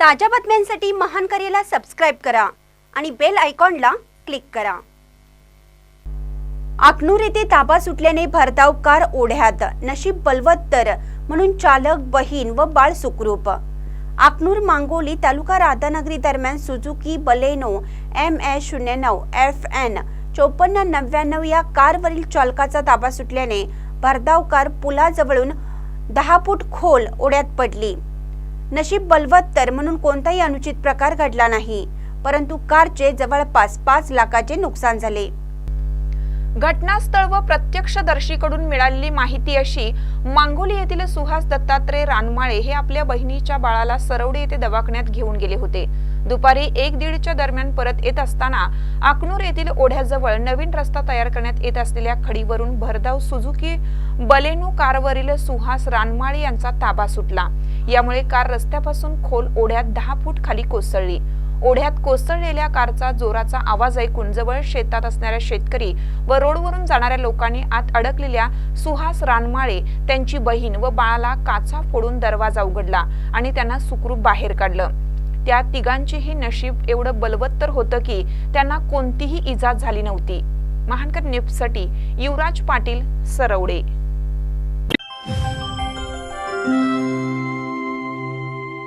ताज्या बातम्यांसाठी महान करेला सबस्क्राईब करा आणि बेल आयकॉनला क्लिक करा. अकनूर येथे ताबा सुटल्याने भरधाव कार ओढ्यात नशीब बलवत्तर म्हणून चालक बहीण व बाळ सुखरूप. अकनूर मांगोली तालुका राधानगरी दरम्यान सुझुकी बलेनो एम एस शून्य नऊ एफ एन चोपन्न नव्याण्णव या कारवरील चालकाचा ताबा सुटल्याने भरधाव कार पुलाजवळून दहा फूट खोल ओढ्यात पडली. नशीब बलवत्तर म्हणून कोणताही अनुचित प्रकार घडला नाही. परंतु कारचे जवळपास पाच लाखाचे नुकसान झाले. घटनास्थळ व प्रत्यक्षदर्शीकडून मिळालेली माहिती अशी मांगोली येथील सुहास दत्तात्रय रानमाळे हे आपल्या बहिणीच्या बाळाला सरवडे येथे दवाखान्यात घेऊन गेले होते. दुपारी एक दीडच्या दरम्यान परत येत असताना अकनूर येथील ओढ्याजवळ नवीन रस्ता तयार करण्यात येत असलेल्या खडीवरून भरधाव सुझुकी बलेनू कारवरील सुहास रानमाळे यांचा ताबा सुटला. यामुळे कार रस्त्यापासून खोल ओढ्यात दहा फूट खाली कोसळली. ओढ्यात कोसळलेल्या कारचा जोराचा आवाज ऐकून जवळ शेतात असणाऱ्या शेतकरी व रोडवरून जाणाऱ्या लोकांनी आत अडकलेल्या सुहास रानमाळे त्यांची बहीण व बाळाला काचा फोडून दरवाजा उघडला आणि त्यांना सुखरूप बाहेर काढलं. त्या तिघांचेही नशीब एवढं बलवत्तर होतं की त्यांना कोणतीही इजा झाली नव्हती. महानकर न्यूजसाठी युवराज पाटील सरवडे.